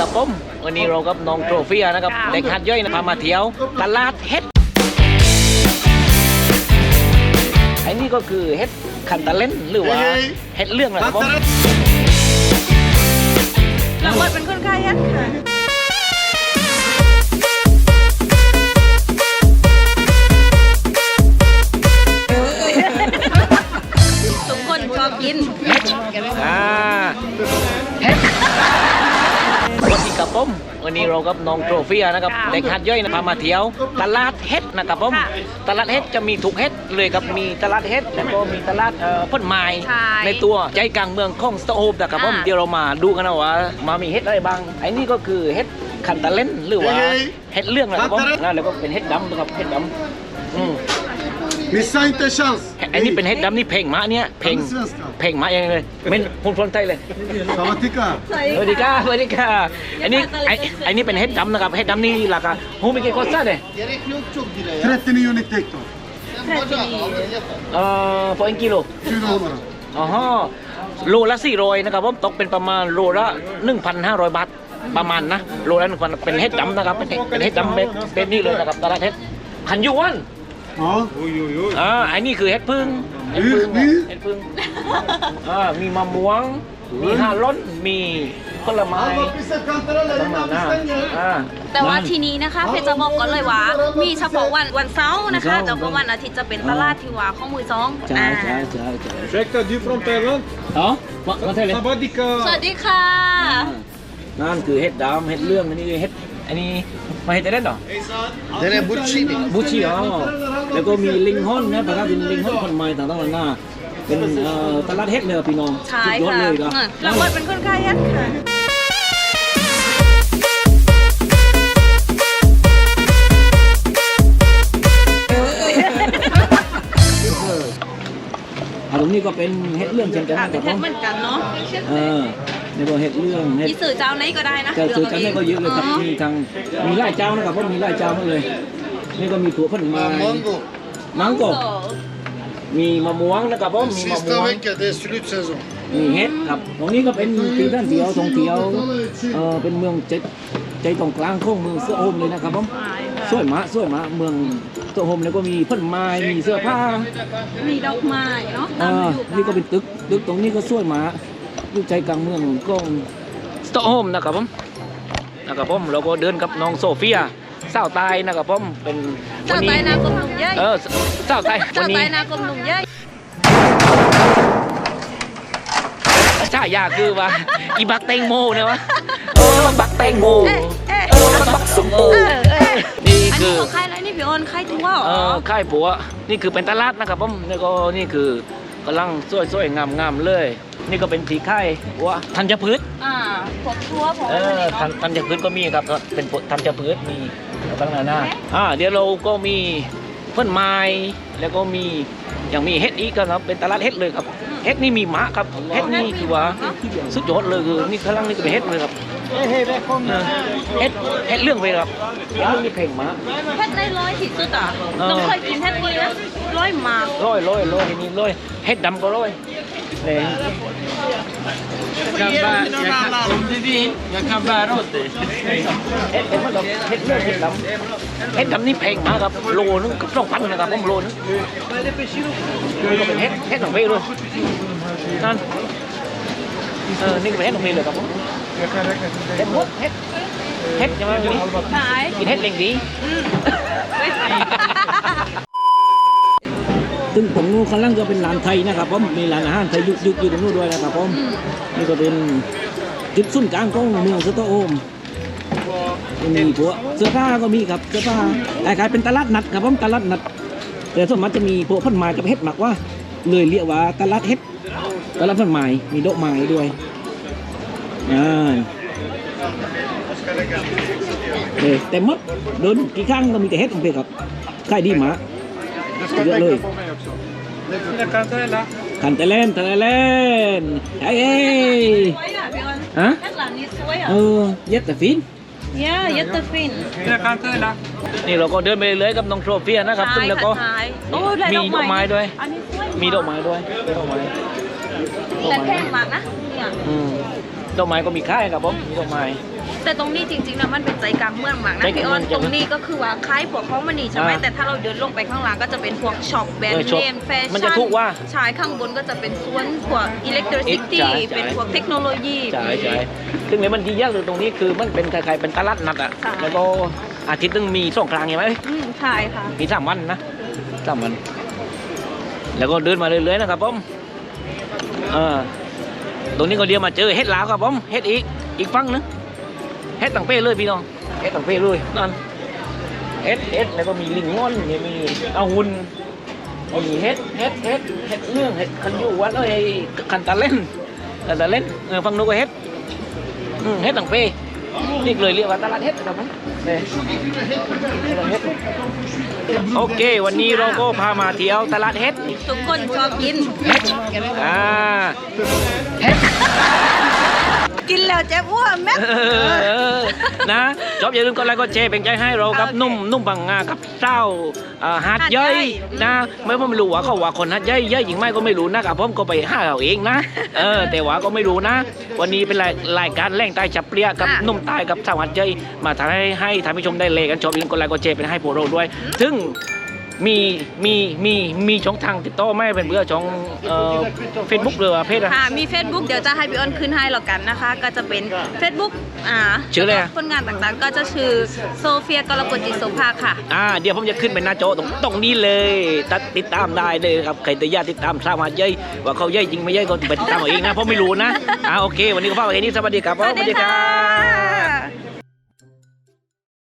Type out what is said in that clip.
กับผมวันนี้เรากับน้องโทรเฟียนะครับค่ะเด็กหัดย่อยนะพามาเที่ยวตลาดเฮ็ดไอ้นี่ก็คือเฮ็ดคันตะเล่นหรือว่าเฮ็ดเรื่องนะครับผมเราบทเป็นคนไข้ยันค่ะทุกคนชอบกินอ่าเฮ็ด สวัสดีครับผมวันนี้เรากับน้องโทรเฟียนะครับค่ะเด็กหัดย่อยนะพามาเที่ยว ตลาดเฮ็ดนะครับผมค่ะตลาดเฮ็ดจะมีทุกเฮ็ดเลยครับมีตลาดเฮ็ดแล้วก็มีตลาดเอ่อพ่นไม้ใช่ในตัวใจกลางเมืองของสโตโฮมนะครับผมอ่าเดี๋ยวเรามาดูกันนะว่ามามีเฮ็ดอะไรบ้างไอ้นี่ก็คือเฮ็ดคันตะเล่นหรือว่าเฮ็ดเรื่องนะครับผมแล้วแล้วก็เป็นเฮ็ดดำนะครับเฮ็ดดำ อืม Missa inte chans! ไอ้นี่เป็นเฮ็ดดำนี่เพลงมะเนี่ยเพลง Kan du svenska? เพลงมะยังไงเลยเป็นคนคนไทยเลย Savatika! สวัสดีค่ะสวัสดีค่ะอันนี้ไอ้ไอ้นี่เป็นเฮ็ดดำนะครับเฮ็ดดำนี่ราคาหูมีกี่กอซ่าเนี่ย39 hektar. เอ่อพอเอ็นกิโล 400. อ๋อฮะโลละ400นะครับผมตกเป็นประมาณโลละ1,500บาทประมาณนะโลละ1,000เป็นเฮ็ดดำนะครับเป็นเฮ็ดเป็นเฮ็ดดำแบบแบบนี้เลยนะครับตลาดเฮ็ดพันยูวัน Ja. อ่าอันนี้คือเฮ็ดพึ่งเฮ็ดพึ่งนี่เฮ็ดพึ่งอ่ามีมะม่วง มีห้าล้นมีผลไม้ประมาณนั้นอ่า แต่ว่าทีนี้นะคะเพชรจะบอกก่อนเลยว่า มีเฉพาะวันวันเสาร์นะคะวันเสาร์ แต่ว่าวันอาทิตย์จะเป็นตลาดที่ว่าข้อมือซองใช่อ่าใช่ใช่ใช่ Ursäkta, du är från Thailand? เนาะมามาไทยเลย Sabadika! สวัสดีค่ะ นั่นคือเฮ็ดดำเฮ็ดเรื่องอันนี้เฮ็ด อันนี้มาเฮ็ดแต่เล่นเหรอ Den är Buccini. บูชิอ๋อแล้วก็มีลิงฮอนนะปกติลิงฮอนคนใหม่ต่างๆนานาเป็นเอ่อตลาดเฮ็ดเลยอะพี่น้องใช่สุดยอดค่ะเลยครับอืมเราบทเป็นคนไข้ยันค่ะอ่าตรงนี้ก็เป็นเฮ็ดเรื่องเช่นกันอะนะคเป็รันบผมเพชรเหมือนกันเนาะ เออนี่ก็เฮ็ดเรื่องเฮ็ด ที่สื่อเจ้าไหนก็ได้นะแต่ซื้อกันลืได้กก็าเยอะเลยครับอ๋อมีทางมีหลายเจ้านะครับผมมีหลายเจ้ามากเลยนี่ก็มีถั่วพันไม้ Mango. มังโกมีมะม่วงนะครับผมมีมะม่ Sista วง veckan, det är slutsäsong. มีเฮ็ดครับตรงนี้ก็เป็นปีด้านเดียวท่องเที่ยวเออเป็นเมืองใจใจตรงกลางของเมืองเสื้อโฮมเลยนะครับผมใช่ค่ะสวยมากสวยมากเมืองเสื้อโฮมแล้วก็มีเพิ่นไม้มีเสื้อผ้ามีดอกไม้เนาะอ่าตามฤดูนี่ก็เป็นตึกตึกตรงนี้ก็สวยมาก อยู่ใจกลางเมืองของสตอกโฮล์มนะครับผมนะครับผมเราก็เดินกับน้องโซเฟียสาวตายนะครับผมเป็นวัเจ้านนี้ไตนากลมหนุ่มเย้ยเออสาวตายวัเจ้านไตนี้นากลมหนุ่มเย้ยใช่ยาคือว่าอีบักแตงโมเนี่ยวะเออบักแตงโมเอ๊ะเอ๊ะเออบักสมโอเออเออนี่อันคืนี้อของใครอะไรนี่พี่อ้นใครทั่วเหรเอออค่ายผัวนี่คือเป็นตลาดนะครับผมแล้วก็นี่คือกำลังสวยๆงามๆเลย นี่ก็เป็นสีค่ายว่าธัญพืชอ่าพวกทั่วพวกเออะไรอเนาะธัญธัญพืชก็มีครับ เป็นธัญพืชมีตั้งนานาอ่าเดี๋ยวเราก็มีเพื่อนไม้แล้วก็มีอย่างมีเฮ็ดอีกครับ เป็นตลาดเฮ็ดเลยครับเฮ็ดนี่มีหมาครับเฮ็ดนี่คือว่าสุดยอดเลยคือนี่ข้างล่างนี่ก็เป็นเฮ็ดเลยครับ Hej, hej, välkomna! เออเฮ็ดเฮ็ดเรื่องไปครับเฮ็ดเรื่องนี่เพลงหมา เพชรได้ร้อยที่สุดอะเออ ต้องเคยกินเพชรดีนะร้อยหมากร้อยร้อยร้อยนี่ร้อยเฮ็ดดำก็ร้อยเล ย Jag kan bära, jag kan, om du vill, jag kan bära åt dig. เฮ็ดเฮ็ดมันก็เฮ็ดเรื่องเฮ็ดดำเฮ็ดดำนี่แพงมากครับโลนึงก็สองพันนะครับผมโลนึงนี่ก็เป็นเฮ็ดเฮ็ดของพี่เลยนั่นเออนี่ก็เป็นเฮ็ดของพี่เลยครับผม Jag kan räkna till เฮ็ดหมดเฮ็ดเฮ็ดยังไงนี่ขายกินเฮ็ดเล่งดีอืม ซึ่งผมนู้นข้างล่างก็เป็นร้านไทยนะครับผมมีร้านอาหารไทยยุกยุกอยู่ตรงนู้นด้วยนะครับผมนี่ก็เป็นจุดศูนย์กลางของเมืองสตอโอมมีพวกเสื้อผ้าก็มีครับเสื้อผ้าคล้ายๆเป็นตลาดนัดครับผมตลาดนัด แต่ส่วนมากจะมีพวกพันไม้กับเฮ็ดหมักว่า เลยเรียกว่าตลาดเฮ็ดตลาดพันไม้มีดอกไม้ด้วยอ่าเออแต่หมดเดินกี่ครั้งก็มีแต่เฮ็ดของเพครับขายดีมา ก Du ska Jag räkna löj. på mig också. Mina kantareller. ขันแต่เล่นแต่เล่นเอ้ยเอ้ยสวยอะพี่อ้นฮะเพชรหลานนี้สวยอะเออเย็ดแต่ฟิน Yeah, jättefin. Mina kantareller. นี่เราก็เดินไปเลยกับน้องโทรเฟียนะครับ ซึ่งแล้วก็ขายโอ้ได้มีดอกไม้ด้วยอันนี้สวยมีดอกไม้ด้วย มีดอกไม้ดอกแต่ไม้แพงมากนะ เนี่ยอืมดอกไม้ก็มีค่ายครับผมมีดอกไม้ แต่ตรงนี้จริงๆนะมันเป็นใจกลางเมืองมากนะใจกลางพี่อ้อนเมืองตรงนี้ก็คือว่าคล้ายพวกของมันนี่ใช่ไหมอ่าแต่ถ้าเราเดินลงไปข้างล่างก็จะเป็นพวกช็อปแบรนเออด์ช็อปเนมแฟชั่นมันจะถูกว่าชายข้างบนก็จะเป็นส่วนพวกอิเล็กทรอนิกใช่ส์ใช่ เป็นพวกเทคโนโลยี ใช่ใช่ซึ่งในมันดียากเลยตรงนี้คือมันเป็นคล้ายๆเป็นตลาดนัดอะใช่แล้วก็อาทิตย์นึงมีสองครั้งใช่ไหมอืมใช่ค่ะ มีสามวันนะสามวัน แล้วก็เดินมาเรื่อยๆนะครับผมเออ ตรงนี้ก็เดียวมาเจอเฮ็ดลาวครับผมเฮ็ดอีกอีกฝั่งนึงเฮ็ดต่างเป้เลยพี่น้องเฮ็ดต่างเป้เลยนั่นเฮ็ดเฮ็ดแล้วก็มีลิงงอนเนี่ยมีอาหุนมีเฮ็ดเฮ็ดเฮ็ดเฮ็ดเรื่องเฮ็ดคันยูวัดเอ้ยคันตะเล่นคันตะเล่นเออฝั่งนู้นก็เฮ็ดอืมเฮ็ดต่างเป้ นี่เลยเรียกว่าตลาดเฮ็ดครับผมเนี่ยตลาดเฮ็ดโอเค วันนี้เราก็พามาเที่ยวตลาดเฮ็ดทุกคนชอบกินอ่ากินแล้ว เจ็บอ้วนแม่เออนะชอบอย่าลืมกดไลค์กดแชร์เป็นใจให้เราครับโอเคนุ่มนุ่มบังงากับเศร้าอ่าหาดหาดเย้ยเย้ยนะไม่ว่าไม่รู้ว่าเขาว่าคนหาดเย้ยเย้ยหญิงไม่ก็ไม่รู้นะครับผมก็ไปหาเอาเองนะเออแต่ว่าก็ไม่รู้นะ วันนี้เป็นรายรายการแรงใต้จับเปรี้ยกับอะนุ่มใต้กับสาวหาดเย้ยมาทำให้ให้ท่านผู้ชมได้เลยกันชอบอย่าลืมกดไลค์กดแชร์เป็นให้พวกเราด้วย ซึ่ง มีมีมีมีช่องทางติดต่อไหม่เป็นเบื่อช่องเอ่อเฟซบุ๊กหรือว่าเพจอะ ค่ะมี Facebook เดี๋ยวจะให้พี่อ้อนขึ้นให้แล้วกันนะคะ ก็จะเป็น Facebook อ่าชื่ออะไรอะ ผลงานต่างๆ ก็จะชื่อโซเฟียกรกฎจิตโสภาค่ะ อ่าเดี๋ยวผมจะขึ้นเป็นหน้าจอตรงตรงนี้เลยตัดติดตามได้เลยครับใครจะญาติติดตามสร้างมาเย้ยว่าเขาเย้ยจริงไม่เย้ยก็ไปติดตามเอาเองนะเพราะไม่รู้นะอ่าโอเค วันนี้ก็ฝากไว้แค่นี้สวัสดีครับ สวัสดีค่ะ